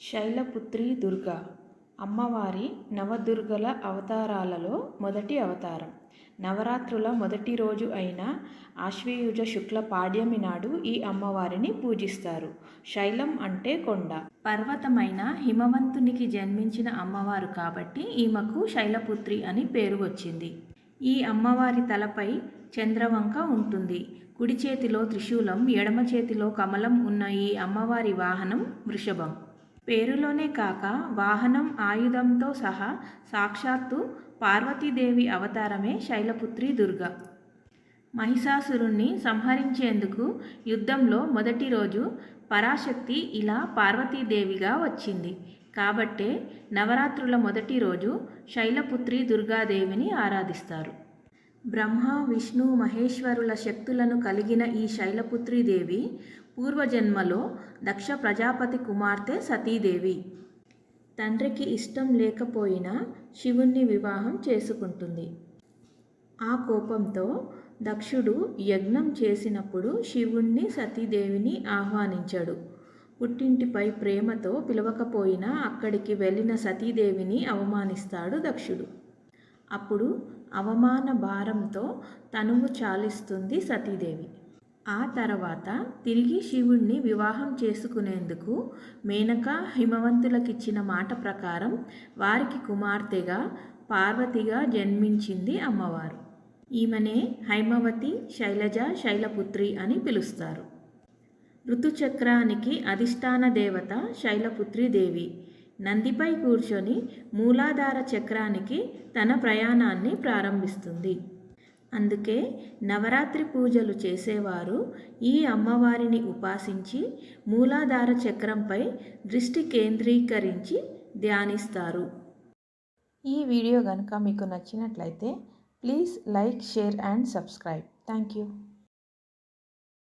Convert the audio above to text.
శైలపుత్రి దుర్గ. అమ్మవారి నవదుర్గల అవతారాలలో మొదటి అవతారం. నవరాత్రుల మొదటి రోజు అయిన ఆశ్వయుజ శుక్ల పాడ్యమి నాడు ఈ అమ్మవారిని పూజిస్తారు. శైలం అంటే కొండ. పర్వతమైన హిమవంతునికి జన్మించిన అమ్మవారు కాబట్టి ఈమెకు శైలపుత్రి అని పేరు వచ్చింది. ఈ అమ్మవారి తలపై చంద్రవంక ఉంటుంది. కుడి చేతిలో త్రిశూలం ఎడమ చేతిలో కమలం ఉన్న ఈ అమ్మవారి వాహనం వృషభం. పేరులోనే కాక వాహనం ఆయుధంతో సహా సాక్షాత్తు పార్వతీదేవి అవతారమే శైలపుత్రి దుర్గ. మహిషాసురుణ్ణి సంహరించేందుకు యుద్ధంలో మొదటి రోజు పరాశక్తి ఇలా పార్వతీదేవిగా వచ్చింది. కాబట్టే నవరాత్రుల మొదటి రోజు శైలపుత్రి దుర్గాదేవిని ఆరాధిస్తారు. బ్రహ్మ విష్ణు మహేశ్వరుల శక్తులను కలిగిన ఈ శైలపుత్రీదేవి పూర్వజన్మలో దక్ష ప్రజాపతి కుమార్తె సతీదేవి. తండ్రికి ఇష్టం లేకపోయినా శివుణ్ణి వివాహం చేసుకుంటుంది. ఆ కోపంతో దక్షుడు యజ్ఞం చేసినప్పుడు శివుణ్ణి సతీదేవిని ఆహ్వానించాడు. పుట్టింటిపై ప్రేమతో పిలవకపోయినా అక్కడికి వెళ్ళిన సతీదేవిని అవమానిస్తాడు దక్షుడు. అప్పుడు అవమాన భారంతో తనువు చాలిస్తుంది సతీదేవి. ఆ తర్వాత తిరిగి శివుణ్ణి వివాహం చేసుకునేందుకు మేనక హిమవంతులకిచ్చిన మాట ప్రకారం వారికి కుమార్తెగా పార్వతిగా జన్మించింది అమ్మవారు. ఈమెనే హైమవతి శైలజ శైలపుత్రి అని పిలుస్తారు. ఋతుచక్రానికి అధిష్టాన దేవత శైలపుత్రి దేవి. నందిపై కూర్చొని మూలాధార చక్రానికి తన ప్రయాణాన్ని ప్రారంభిస్తుంది. అందుకే నవరాత్రి పూజలు చేసేవారు ఈ అమ్మవారిని ఉపాసించి మూలాధార చక్రంపై దృష్టి కేంద్రీకరించి ధ్యానిస్తారు. ఈ వీడియో కనుక మీకు నచ్చినట్లయితే please like share and subscribe. Thank you.